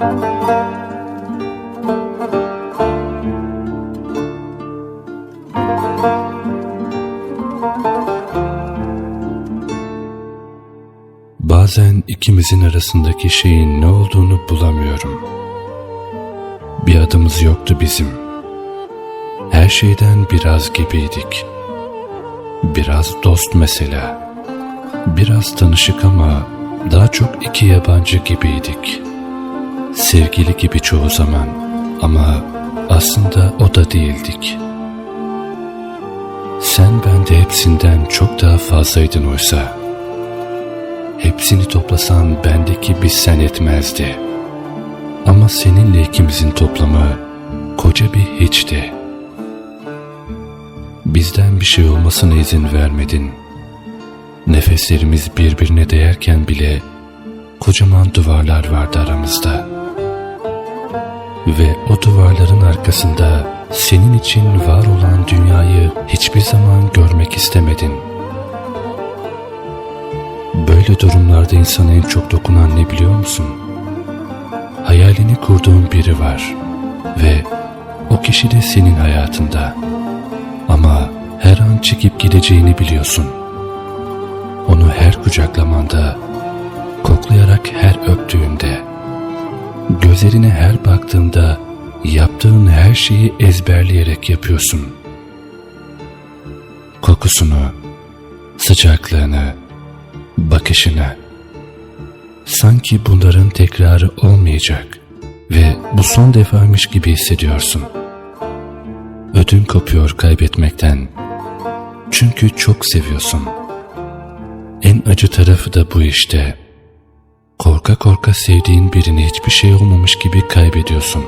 Bazen ikimizin arasındaki şeyin ne olduğunu bulamıyorum. Bir adımız yoktu bizim. Her şeyden biraz gibiydik. Biraz dost mesela. Biraz tanışık ama daha çok iki yabancı gibiydik. Sevgili gibi çoğu zaman ama aslında o da değildik. Sen bende hepsinden çok daha fazlaydın oysa. Hepsini toplasan bendeki bir sen etmezdi. Ama seninle ikimizin toplamı koca bir hiçti. Bizden bir şey olmasına izin vermedin. Nefeslerimiz birbirine değerken bile kocaman duvarlar vardı aramızda. Ve o duvarların arkasında senin için var olan dünyayı hiçbir zaman görmek istemedin. Böyle durumlarda insana en çok dokunan ne biliyor musun? Hayalini kurduğun biri var ve o kişi de senin hayatında. Ama her an çekip gideceğini biliyorsun. Onu her kucaklamanda, koklayarak her öptüğünde, gözlerine her baktığında yaptığın her şeyi ezberleyerek yapıyorsun. Kokusunu, sıcaklığını, bakışını. Sanki bunların tekrarı olmayacak ve bu son defaymış gibi hissediyorsun. Ödün kopuyor kaybetmekten. Çünkü çok seviyorsun. En acı tarafı da bu işte. Korka korka sevdiğin birini hiçbir şey olmamış gibi kaybediyorsun.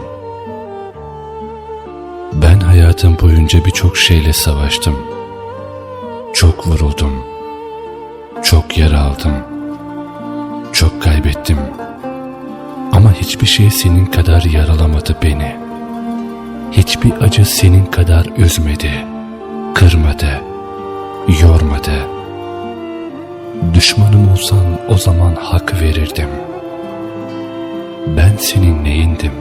Ben hayatım boyunca birçok şeyle savaştım. Çok vuruldum. Çok yara aldım. Çok kaybettim. Ama hiçbir şey senin kadar yaralamadı beni. Hiçbir acı senin kadar üzmedi, kırmadı, yormadı. Düşmanım olsan o zaman hak verirdim. Ben senin neyindim?